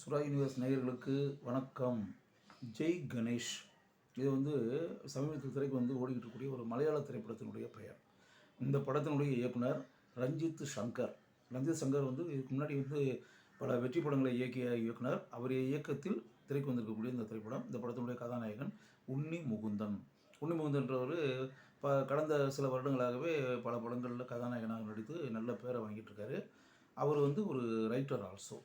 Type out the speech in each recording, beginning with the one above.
சுரா யூனிவர்ஸ் நேயர்களுக்கு வணக்கம். ஜெய் கணேஷ். இது வந்து சமீபத்தில் திரைக்கு வந்து ஓடிக்கிட்டு இருக்கக்கூடிய ஒரு மலையாள திரைப்படத்தினுடைய பெயர். இந்த படத்தினுடைய இயக்குனர் ரஞ்சித் சங்கர். ரஞ்சித் சங்கர் வந்து இதுக்கு முன்னாடி வந்து பல வெற்றி படங்களை இயக்கிய இயக்குனர். அவருடைய இயக்கத்தில் திரைக்கு வந்திருக்கக்கூடிய இந்த திரைப்படம் இந்த படத்தினுடைய கதாநாயகன் உன்னி முகுந்தன். உன்னி முகுந்தன்றவர் ப கடந்த சில வருடங்களாகவே பல படங்களில் கதாநாயகனாக நடித்து நல்ல பேரை வாங்கிட்டு இருக்காரு. அவர் வந்து ஒரு ரைட்டர் ஆல்சோ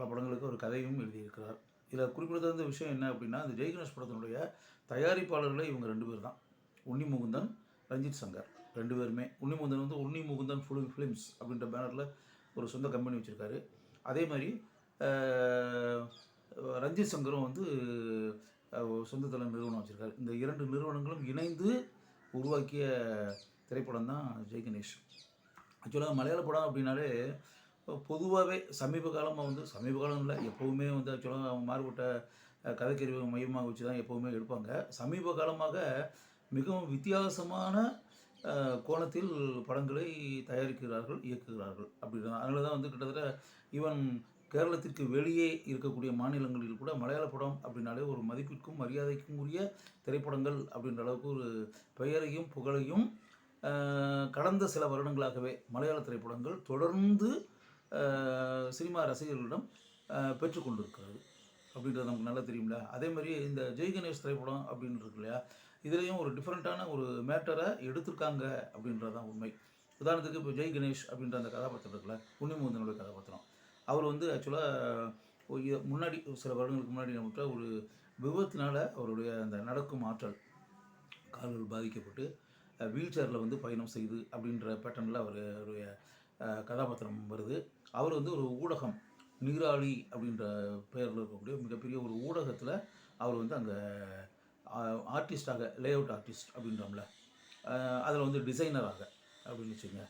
பல படங்களுக்கு ஒரு கதையும் எழுதியிருக்கிறார். இதில் குறிப்பிடத்தகுந்த விஷயம் என்ன அப்படின்னா இந்த ஜெய்கணேஷ் படத்தினுடைய தயாரிப்பாளர்களே இவங்க ரெண்டு பேர் தான். உன்னி முகுந்தன் ரஞ்சித் சங்கர் ரெண்டு பேருமே. உன்னி முகுந்தன் வந்து உன்னி முகுந்தன் ஃபுல் ஃபிலிம்ஸ் அப்படின்ற பேனரில் ஒரு சொந்த கம்பெனி வச்சுருக்காரு. அதே மாதிரி ரஞ்சித் சங்கரும் வந்து சொந்தத்தில் நிறுவனம் வச்சுருக்காரு. இந்த இரண்டு நிறுவனங்களும் இணைந்து உருவாக்கிய திரைப்படம் தான் ஜெய்கணேஷ். ஆக்சுவலாக மலையாள படம் அப்படின்னாலே பொதுவாகவே சமீப காலமாக வந்து சமீப காலம் இல்லை எப்போவுமே வந்து ஆக்சுவலாக மாறுபட்ட அஹ், மையமாக வச்சு தான் எப்போவுமே எடுப்பாங்க. சமீப காலமாக மிகவும் வித்தியாசமான கோணத்தில் படங்களை தயாரிக்கிறார்கள் இயக்குகிறார்கள். அப்படின்றது அதனால தான் வந்து கிட்டத்தட்ட ஈவன் கேரளத்திற்கு வெளியே இருக்கக்கூடிய மாநிலங்களில் கூட மலையாள படம் அப்படின்னாலே ஒரு மதிப்பிற்கும் மரியாதைக்கும் உரிய திரைப்படங்கள் அப்படின்ற அளவுக்கு ஒரு பெயரையும் புகழையும் கடந்த சில வருடங்களாகவே மலையாள திரைப்படங்கள் தொடர்ந்து சினிமா ரசிகர்களிடம் பெற்றுக்கொண்டிருக்கிறது அப்படின்றது நமக்கு நல்லா தெரியும்ல. அதே மாதிரி இந்த ஜெய் கணேஷ் திரைப்படம் அப்படின்னு இருக்கு இல்லையா இதுலேயும் ஒரு டிஃப்ரெண்ட்டான ஒரு மேட்டரை எடுத்திருக்காங்க அப்படின்றது தான் உண்மை. உதாரணத்துக்கு இப்போ ஜெய் கணேஷ் அப்படின்ற அந்த கதாபாத்திரம் இருக்குல்ல புண்ணியமுந்தனுடைய கதாபாத்திரம். அவர் வந்து ஆக்சுவலாக முன்னாடி சில வருடங்களுக்கு முன்னாடி நம்மகிட்ட ஒரு விபத்தினால் அவருடைய அந்த நடக்கும் ஆற்றல் கால்கள் பாதிக்கப்பட்டு வீல் சேரில் வந்து பயணம் செய்து அப்படின்ற பேட்டர்னில் அவர் அவருடைய கதாபாத்திரம் வருது. அவர் வந்து ஒரு ஊடகம் நீராளி அப்படின்ற பெயரில் இருக்கக்கூடிய மிகப்பெரிய ஒரு ஊடகத்தில் அவர் வந்து அங்கே ஆர்டிஸ்டாக லே அவுட் ஆர்டிஸ்ட் அப்படின்றோம்ல அதில் வந்து டிசைனராக அப்படின்னு வச்சுங்க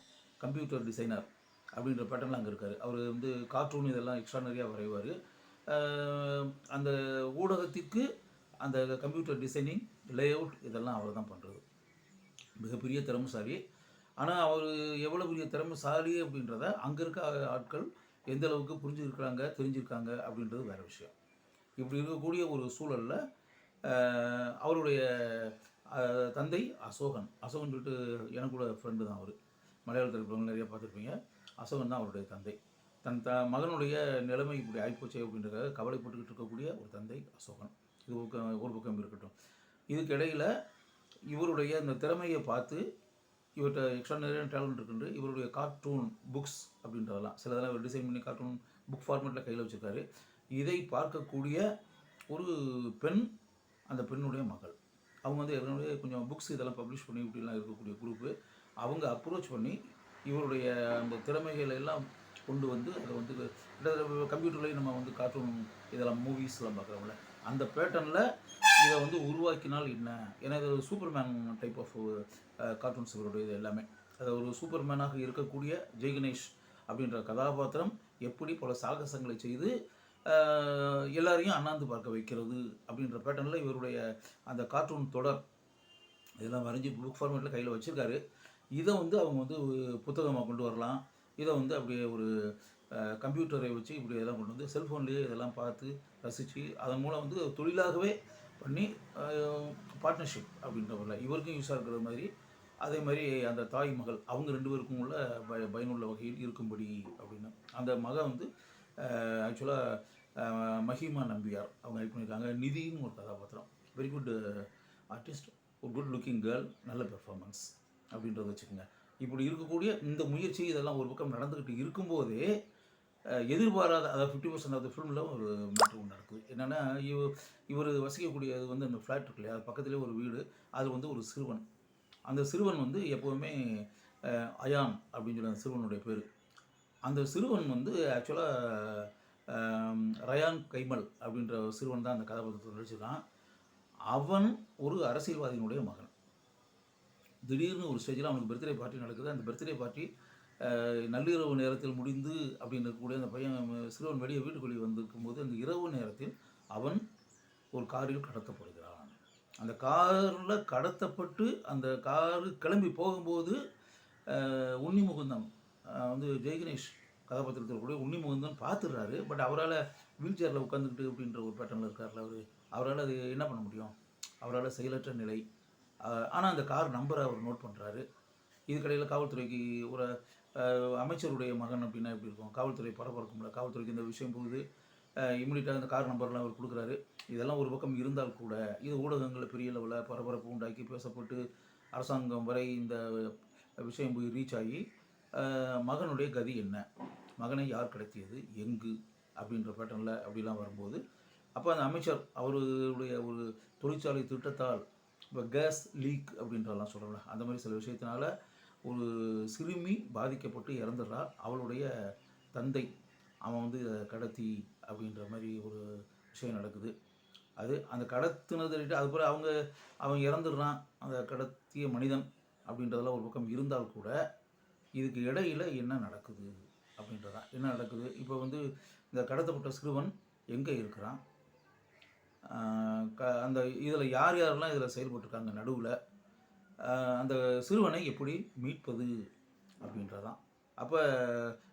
கம்ப்யூட்டர் டிசைனர் அப்படின்ற பேட்டர்னில் அங்கே இருக்கார். அவர் வந்து கார்ட்டூன் இதெல்லாம் எக்ஸ்ட்ரானரியாக வரைவார். அந்த ஊடகத்திற்கு அந்த கம்ப்யூட்டர் டிசைனிங் லே அவுட் இதெல்லாம் அவர் தான் பண்ணுறது மிகப்பெரிய திறமைசாலி. ஆனால் அவர் எவ்வளோ பெரிய திறமைசாலி அப்படின்றத அங்கே இருக்க ஆட்கள் எந்த அளவுக்கு புரிஞ்சுருக்கிறாங்க தெரிஞ்சிருக்காங்க அப்படின்றது வேறு விஷயம். இப்படி இருக்கக்கூடிய ஒரு சூழலில் அவருடைய தந்தை அசோகன். அசோகன் சொல்லிட்டு எனக்கு கூட ஃப்ரெண்டு தான் அவர். மலையாள திரைப்படங்கள் நிறைய பார்த்துருப்பீங்க. அசோகன் தான் அவருடைய தந்தை. தன் த மகனுடைய நிலைமை இப்படி ஆகிப்போச்சு அப்படின்றத கவலைப்பட்டுக்கிட்டு இருக்கக்கூடிய ஒரு தந்தை அசோகன். இது ஒரு பக்கம் ஒரு பக்கம் இருக்கட்டும். இதுக்கு இடையில் இவருடைய இந்த திறமையை பார்த்து இவர்கிட்ட எக்ஸ்ட்ரா நிறைய டேலண்ட் இருக்குண்டு இவருடைய கார்ட்டூன் புக்ஸ் அப்படின்றதெல்லாம் சிலதெல்லாம் இவர் டிசைன் பண்ணி கார்ட்டூன் புக் ஃபார்மேட்டில் கையில் வச்சுருக்காரு. இதை பார்க்கக்கூடிய ஒரு பெண் அந்த பெண்ணுடைய மகள். அவங்க வந்து ஏற்கனவே கொஞ்சம் புக்ஸ் இதெல்லாம் பப்ளிஷ் பண்ணி இப்படிலாம் இருக்கக்கூடிய குரூப்பு அவங்க அப்ரோச் பண்ணி இவருடைய அந்த திறமைகளை எல்லாம் கொண்டு வந்து அதை வந்து கம்ப்யூட்டர்லேயும் நம்ம வந்து கார்ட்டூன் இதெல்லாம் மூவிஸ்லாம் பார்க்குறோம்ல. அந்த பேட்டர்னில் இதை வந்து உருவாக்கினால் என்ன? ஏன்னா இது ஒரு சூப்பர்மேன் டைப் ஆஃப் கார்ட்டூன்ஸ் இவருடைய இது எல்லாமே. அது ஒரு சூப்பர்மேனாக இருக்கக்கூடிய ஜெய்கணேஷ் அப்படின்ற கதாபாத்திரம் எப்படி பல சாகசங்களை செய்து எல்லாரையும் அண்ணாந்து பார்க்க வைக்கிறது அப்படின்ற பேட்டர்னில் இவருடைய அந்த கார்ட்டூன் தொடர் இதெல்லாம் வரைஞ்சி புக் ஃபார்மேட்டில் கையில் வச்சுருக்காரு. இதை வந்து அவங்க வந்து புத்தகமாக கொண்டு வரலாம். இதை வந்து அப்படியே ஒரு கம்ப்யூட்டரை வச்சு இப்படி இதெல்லாம் கொண்டு வந்து செல்ஃபோன்லேயே இதெல்லாம் பார்த்து ரசித்து அதன் மூலம் வந்து தொழிலாகவே பண்ணி பார்ட்னர்ஷிப் அப்படின்ற ஒரு இவருக்கும் யூஸாக இருக்கிற மாதிரி அதே மாதிரி அந்த தாய் மகள் அவங்க ரெண்டு பேருக்கும் உள்ள பய பயனுள்ள வகையில் இருக்கும்படி அப்படின்னு. அந்த மகன் வந்து ஆக்சுவலாக மஹிமா நம்பியார் அவங்க ஹெல்ப் பண்ணியிருக்காங்க. நிதின்னு ஒரு கதாபாத்திரம். வெரி குட் ஆர்டிஸ்ட் ஒரு குட் லுக்கிங் கேர்ள் நல்ல பெர்ஃபார்மன்ஸ் அப்படின்றத வச்சுக்கோங்க. இப்படி இருக்கக்கூடிய இந்த முயற்சி இதெல்லாம் ஒரு பக்கம் நடந்துக்கிட்டு இருக்கும்போதே எதிர்பாராத அதாவது ஃபிஃப்டி பர்சன்ட் ஆஃப் த ஃபிலிமில் ஒரு மாற்றம் ஒன்று நடக்குது. என்னென்னா இவ இவர் வசிக்கக்கூடியது வந்து அந்த ஃப்ளாட் இருக்கு இல்லையா? அது பக்கத்துலேயே ஒரு வீடு அது வந்து ஒரு சிறுவன். அந்த சிறுவன் வந்து எப்போவுமே அயான் அப்படின்னு சொல்லி அந்த சிறுவனுடைய பேர். அந்த சிறுவன் வந்து ஆக்சுவலாக ரயான் கைமல் அப்படின்ற சிறுவன் தான் அந்த கதாபாத்திரத்தில் நடிச்சிருக்கான். அவன் ஒரு அரசியல்வாதியினுடைய மகன். திடீர்னு ஒரு ஸ்டேஜில் அவனுக்கு பர்த்டே பார்ட்டி நடக்குது. அந்த பர்த்டே பார்ட்டி நள்ளிரவு நேரத்தில் முடிந்து அப்படின்னு இருக்கக்கூடிய அந்த பையன் சிறுவன் வெளியே வீட்டுக்குள்ளே வந்திருக்கும்போது அந்த இரவு நேரத்தில் அவன் ஒரு காரில் கடத்தப்படுகிறான். அந்த காரில் கடத்தப்பட்டு அந்த காரு கிளம்பி போகும்போது உன்னி முகுந்தன் வந்து ஜெய்கணேஷ் கதாபாத்திரத்தில் கூட உன்னி முகுந்தன் பார்த்துடுறாரு. பட் அவரால் வீல் சேரில் உட்காந்துக்கிட்டு அப்படின்ற ஒரு பேட்டர்னில் இருக்கார்ல அவர். அவரால் அது என்ன பண்ண முடியும்? அவரால் செயலற்ற நிலை. ஆனால் அந்த கார் நம்பரை அவர் நோட் பண்ணுறாரு. இதுக்கடையில் காவல்துறைக்கு ஒரு அமைச்சருடைய மகன் அப்படின்னா எப்படி இருக்கும்? காவல்துறை பரபரக்கும்ல காவல்துறைக்கு இந்த விஷயம் போகுது. இம்மிடியட்டாக அந்த கார் நம்பர்லாம் அவர் கொடுக்குறாரு. இதெல்லாம் ஒரு பக்கம் இருந்தால் கூட இது ஊடகங்களில் பெரிய லெவலில் பரபரப்பு உண்டாக்கி பேசப்பட்டு அரசாங்கம் வரை இந்த விஷயம் போய் ரீச் ஆகி மகனுடைய கதி என்ன? மகனை யார் கிடைத்தியது? எங்கு? அப்படின்ற பேட்டர்னில் அப்படிலாம் வரும்போது அப்போ அந்த அமைச்சர் அவருடைய ஒரு தொழிற்சாலை திட்டத்தால் இப்போ கேஸ் லீக் அப்படின்றலாம் சொல்கிறோம்ல அந்த மாதிரி சில விஷயத்தினால ஒரு சிறுமி பாதிக்கப்பட்டு இறந்துடுறா. அவளுடைய தந்தை அவன் வந்து இதை கடத்தி அப்படின்ற மாதிரி ஒரு விஷயம் நடக்குது. அது அந்த கடத்தினது அதுபோல் அவங்க அவன் இறந்துடுறான். அந்த கடத்திய மனிதன் அப்படின்றதெல்லாம் ஒரு பக்கம் இருந்தால் கூட இதுக்கு இடையில் என்ன நடக்குது அப்படின்றதான். என்ன நடக்குது? இப்போ வந்து இந்த கடத்தப்பட்ட சிறுவன் எங்கே இருக்கிறான்? க அந்த இதில் யார் யாரெல்லாம் இதில் செயல்பட்டுருக்காங்க நடுவில்? அந்த சிறுவனை எப்படி மீட்பது அப்படின்றதான். அப்போ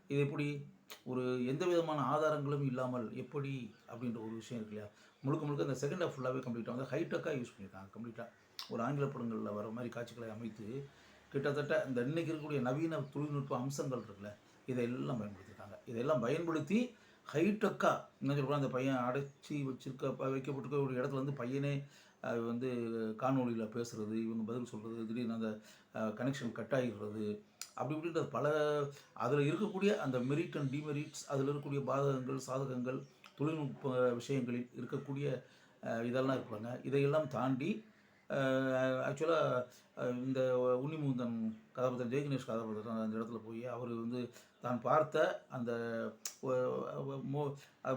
இது எப்படி? ஒரு எந்த விதமான ஆதாரங்களும் இல்லாமல் எப்படி அப்படின்ற ஒரு விஷயம் இருக்கு இல்லையா? முழுக்க முழுக்க அந்த செகண்ட் ஹாஃப் ஃபுல்லாகவே கம்ப்ளீட்டாக வந்து ஹைடெக்காக யூஸ் பண்ணியிருக்காங்க. கம்ப்ளீட்டாக ஒரு ஆங்கில படங்களில் வர மாதிரி காட்சிகளை அமைத்து கிட்டத்தட்ட இந்த இன்றைக்கி இருக்கக்கூடிய நவீன தொழில்நுட்ப அம்சங்கள் இருக்குல்ல இதையெல்லாம் பயன்படுத்தியிருக்காங்க. இதையெல்லாம் பயன்படுத்தி ஹைடெக்காக என்ன சொல்கிறோம் அந்த பையன் அடைச்சி வச்சிருக்க வைக்கப்பட்டிருக்க ஒரு இடத்துல வந்து பையனே வந்து காணொளியில் பேசுகிறது இவங்க பதில் சொல்கிறது திடீர்னு அந்த கனெக்ஷன் கட் ஆகிடுறது அப்படி இப்படின்ற பல அதில் இருக்கக்கூடிய அந்த மெரிட் அண்ட் டிமெரிட்ஸ் அதில் இருக்கக்கூடிய பாதகங்கள் சாதகங்கள் தொழில்நுட்ப விஷயங்களில் இருக்கக்கூடிய இதெல்லாம் இருப்பாங்க இதையெல்லாம் தாண்டி ஆக்சுவலாக இந்த உன்னிமுந்தன் கதாபாத்திரம் ஜெயகணேஷ் கதாபாத்திரம் அந்த இடத்துல போய் அவர் வந்து தான் பார்த்த அந்த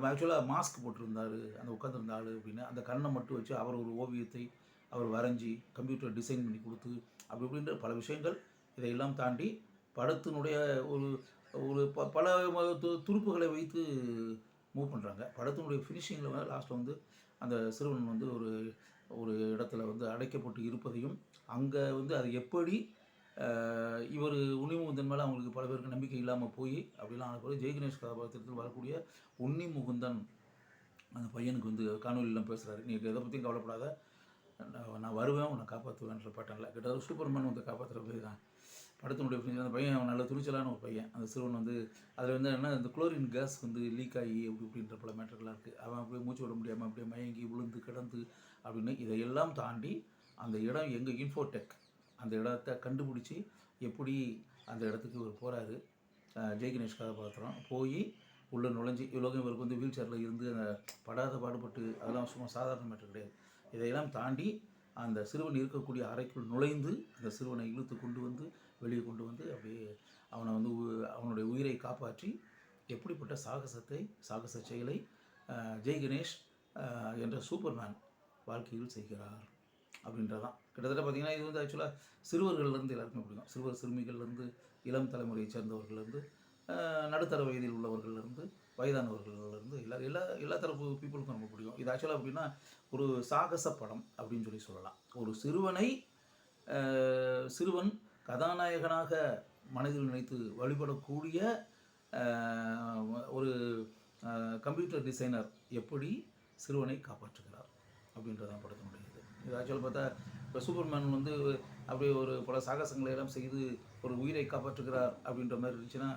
ஆக்சுவலாக மாஸ்க் போட்டிருந்தாரு அந்த உட்காந்துருந்த ஆள் அப்படின்னு. அந்த கண்ணை மட்டும் வச்சு அவர் ஒரு ஓவியத்தை அவர் வரைஞ்சி கம்ப்யூட்டர் டிசைன் பண்ணி கொடுத்து அப்படி இப்படின்ற பல விஷயங்கள் இதையெல்லாம் தாண்டி படத்தினுடைய ஒரு ஒரு ப பல து- துருப்புகளை வைத்து மூவ் பண்ணுறாங்க படத்தினுடைய ஃபினிஷிங்கில் வந்து லாஸ்ட்டில் வந்து அந்த சிறுவன் வந்து ஒரு ஒரு இடத்துல வந்து அடைக்கப்பட்டு இருப்பதையும் அங்கே வந்து அது எப்படி இவர் உன்னிமுகுந்தன் மேலே அவங்களுக்கு பல பேருக்கு நம்பிக்கை இல்லாமல் போய் அப்படிலாம் ஆன பிறகு ஜெயகணேஷ் கதாபாத்திரத்தில் வரக்கூடிய உன்னி முகுந்தன் அந்த பையனுக்கு வந்து காணொலியெல்லாம் பேசுகிறாரு நீ எதை பற்றியும் கவலைப்படாத. நான் நான் வருவேன் உன்னை காப்பாற்றுவேன்ற பாட்டன்ல கிட்டத்தட்ட சூப்பர்மேன் வந்து காப்பாற்றுற போய் தான். படத்தினுடைய finish, அந்த பையன் அவன் நல்ல துணிச்சலான ஒரு பையன். அந்த சிறுவன் வந்து அதில் வந்து என்ன இந்த குளோரின் கேஸ் வந்து லீக் ஆகி அப்படி இப்படின்ற பல மேட்டர்லாம் இருக்குது அவன் அப்படியே மூச்சு விட முடியாமல் அப்படியே மயங்கி விழுந்து கிடந்து அப்படின்னு இதையெல்லாம் தாண்டி அந்த இடம் எங்கே இன்ஃபோடெக் அந்த இடத்த கண்டுபிடிச்சி எப்படி அந்த இடத்துக்கு இவர் போகிறாரு ஜெய் கணேஷ் கதாபாத்திரம் போய் உள்ளே நுழைஞ்சு இவ்வளோக்கும் இவருக்கு வந்து வீல் சேரில் இருந்து அந்த படாத பாடுபட்டு அதெல்லாம் சும்மா சாதாரண மேட்டர் கிடையாது. இதையெல்லாம் தாண்டி அந்த சிறுவன் இருக்கக்கூடிய அறைக்குள் நுழைந்து அந்த சிறுவனை இழுத்து கொண்டு வந்து வெளியே கொண்டு வந்து அப்படியே அவனை வந்து உ- அவனுடைய உயிரை காப்பாற்றி எப்படிப்பட்ட சாகசத்தை சாகச செயலை ஜெய்கணேஷ் ஜெய் கணேஷ் என்ற சூப்பர்மேன் வாழ்க்கையில் செய்கிறார் அப்படின்றதான். கிட்டத்தட்ட பார்த்தீங்கன்னா இது வந்து ஆக்சுவலாக சிறுவர்கள்லேருந்து எல்லாருக்குமே பிடிக்கும் சிறுவர் சிறுமிகள்லேருந்து இளம் தலைமுறையை சேர்ந்தவர்கள்லேருந்து நடுத்தர வயதில் உள்ளவர்கள்லேருந்து வயதானவர்கள்லேருந்து எல்லா எல்லா எல்லா தரப்பு பீப்புளுக்கும் ரொம்ப பிடிக்கும். இது ஆக்சுவலாக அப்படின்னா ஒரு சாகச படம் அப்படின்னு சொல்லி சொல்லலாம். ஒரு சிறுவனை சிறுவன் கதாநாயகனாக மனதில் நினைத்து வழிபடக்கூடிய ஒரு கம்ப்யூட்டர் டிசைனர் எப்படி சிறுவனை காப்பாற்றுகிறார்? அப்படின்றதான் படத்தினுடைய இது இது ஆக்சுவலாக பார்த்தா இப்போ சூப்பர்மேன் வந்து அப்படியே ஒரு பல சாகசங்களை எல்லாம் செய்து ஒரு உயிரை காப்பாற்றுகிறார் அப்படின்ற மாதிரி இருந்துச்சுன்னா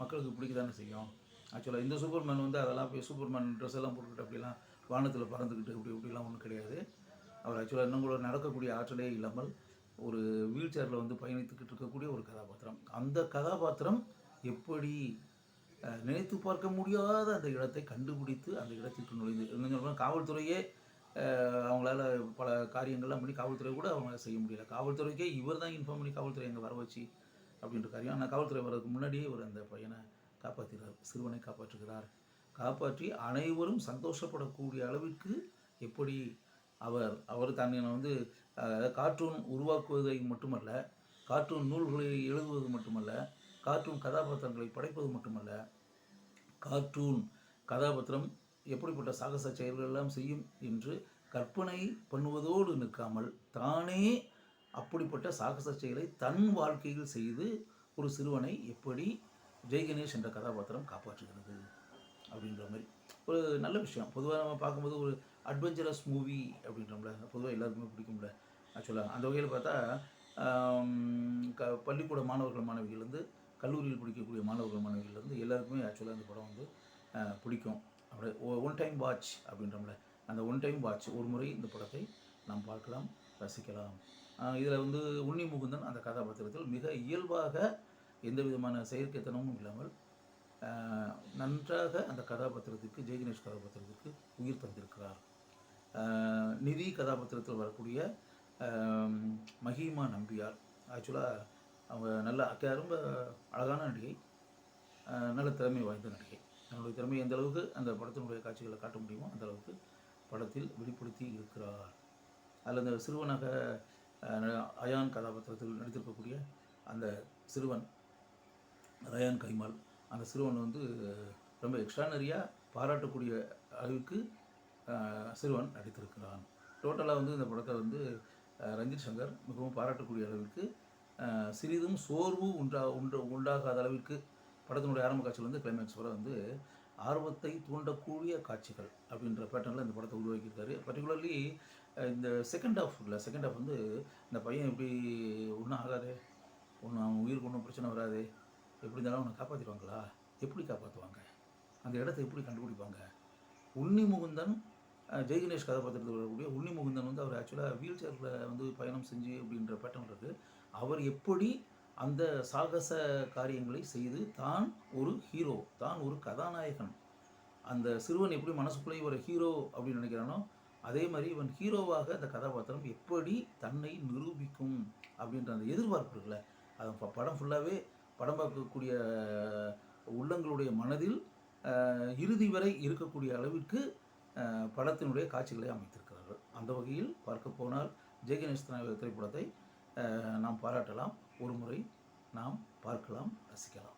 மக்களுக்கு பிடிக்க தானே செய்யும் ஆக்சுவலாக இந்த சூப்பர்மேன் வந்து அதெல்லாம் போய் சூப்பர்மேன் ட்ரெஸ் எல்லாம் போட்டுக்கிட்டு அப்படிலாம் வானத்தில் பறந்துக்கிட்டு இப்படி இப்படிலாம் ஒன்றும் கிடையாது. அவர் ஆக்சுவலாக இன்னும் கூட நடக்கக்கூடிய ஆற்றலே இல்லாமல் ஒரு வீல் சேரில் வந்து பயணித்துக்கிட்டு இருக்கக்கூடிய ஒரு கதாபாத்திரம். அந்த கதாபாத்திரம் எப்படி நினைத்து பார்க்க முடியாத அந்த இடத்தை கண்டுபிடித்து அந்த இடத்திற்கு நுழைந்து காவல்துறையே அவங்களால பல காரியங்கள்லாம் பண்ணி காவல்துறை கூட அவங்க செய்ய முடியல. காவல்துறைக்கே இவர் தான் இன்ஃபார்ம் பண்ணி காவல்துறை எங்கே வர வச்சு அப்படின்ற காரியம். ஆனால் காவல்துறை வர்றதுக்கு முன்னாடியே இவர் அந்த பையனை காப்பாற்றுகிறார் சிறுவனை காப்பாற்றுகிறார். காப்பாற்றி அனைவரும் சந்தோஷப்படக்கூடிய அளவிற்கு எப்படி அவர் அவர் தன்னை வந்து கார்ட்டூன் உருவாக்குவதை மட்டுமல்ல கார்ட்டூன் நூல்களை எழுதுவது மட்டுமல்ல கார்ட்டூன் கதாபாத்திரங்களை படைப்பது மட்டுமல்ல கார்ட்டூன் கதாபாத்திரம் எப்படிப்பட்ட சாகச செயல்கள் எல்லாம் செய்யும் என்று கற்பனை பண்ணுவதோடு நிற்காமல் தானே அப்படிப்பட்ட சாகச செயலை தன் வாழ்க்கையில் செய்து ஒரு சிறுவனை எப்படி ஜெய்கணேஷ் என்ற கதாபாத்திரம் காப்பாற்றுகிறது அப்படின்ற மாதிரி. ஒரு நல்ல விஷயம். பொதுவாக நம்ம பார்க்கும்போது ஒரு அட்வென்ச்சரஸ் மூவி அப்படின்றோம்ல. பொதுவாக எல்லாருக்குமே பிடிக்கும்ல. ஆக்சுவலாக அந்த வகையில் பார்த்தா க பள்ளிக்கூட மாணவர்கள் மாணவிகள்லேருந்து கல்லூரியில் படிக்கக்கூடிய மாணவர்கள் மாணவிகள்லேருந்து எல்லாருக்குமே ஆக்சுவலாக அந்த படம் வந்து பிடிக்கும். அப்படியே ஒன் டைம் வாட்ச் அப்படின்றோம்ல அந்த ஒன் டைம் வாட்ச் ஒரு முறை இந்த படத்தை நாம் பார்க்கலாம் ரசிக்கலாம். இதில் வந்து உன்னி முகுந்தன் அந்த கதாபாத்திரத்தில் மிக இயல்பாக எந்த விதமான செயற்கைத்தனமும் இல்லாமல் நன்றாக அந்த கதாபாத்திரத்திற்கு ஜெய்கணேஷ் கதாபாத்திரத்திற்கு உயிர் தந்திருக்கிறார். நிதி கதாபாத்திரத்தில் வரக்கூடிய மகிமா நம்பியார். ஆக்சுவலாக அவங்க நல்ல அக்க- ரொம்ப அழகான நடிகை. நல்ல திறமை வாய்ந்த நடிகை. தன்னுடைய திறமையை எந்த அளவுக்கு அந்த படத்தினுடைய காட்சிகளை காட்ட முடியுமோ அந்த அளவுக்கு படத்தில் வெளிப்படுத்தி இருக்கிறார். அதில் அந்த சிறுவனாக அயான் கதாபாத்திரத்தில் நடித்திருக்கக்கூடிய அந்த சிறுவன் ரயான் கைமால் அந்த சிறுவன் வந்து ரொம்ப எக்ஸ்ட்ரானரியாக பாராட்டக்கூடிய அளவுக்கு சிறுவன் நடித்திருக்கிறான். டோட்டலாக வந்து இந்த படத்தை வந்து ரஞ்சித் சங்கர் மிகவும் பாராட்டக்கூடிய அளவிற்கு சிறிதும் சோர்வு உண்டா உண்டு உண்டாகாத அளவிற்கு படத்தினுடைய ஆரம்ப காட்சியில் கிளைமேக்ஸ் வரை வந்து ஆர்வத்தை தூண்டக்கூடிய காட்சிகள் அப்படின்ற பேட்டர்னில் இந்த படத்தை உருவாக்கியிருக்காரு. பர்டிகுலர்லி இந்த செகண்ட் ஹாஃப் இல்லை செகண்ட் ஹாஃப் வந்து இந்த பையன் எப்படி ஒன்றும் ஆகாது ஒன்றும் அவன் உயிருக்கு ஒன்றும் பிரச்சனை வராது எப்படி இருந்தாலும் அவனை காப்பாற்றிடுவாங்களா எப்படி காப்பாற்றுவாங்க அந்த இடத்த எப்படி கண்டுபிடிப்பாங்க? உன்னி முகுந்தன் ஜெய்கணேஷ் கதாபாத்திரத்தில் வரக்கூடிய உன்னி முகுந்தன் வந்து அவர் ஆக்சுவலாக வீல் சேரில் வந்து பயணம் செஞ்சு அப்படின்ற பேட்டர்ன் இருக்குது அவர் எப்படி அந்த சாகச காரியங்களை செய்து தான் ஒரு ஹீரோ தான் ஒரு கதாநாயகன். அந்த சிறுவன் எப்படி மனசுக்குள்ளே ஒரு ஹீரோ அப்படின்னு நினைக்கிறானோ அதே மாதிரி இவன் ஹீரோவாக அந்த கதாபாத்திரம் எப்படி தன்னை நிரூபிக்கும் அப்படின்ற அந்த எதிர்பார்ப்பு இருக்குல்ல அது ப- படம் ஃபுல்லாகவே படம் பார்க்கக்கூடிய உள்ளங்களுடைய மனதில் இறுதி வரை இருக்கக்கூடிய அளவிற்கு படத்தினுடைய காட்சிகளை அமைத்திருக்கிறார்கள். அந்த வகையில் பார்க்க போனால் ஜெயகணேஷ் திரைப்படத்தை நாம் பாராட்டலாம். ஒரு முறை நாம் பார்க்கலாம் ரசிக்கலாம்.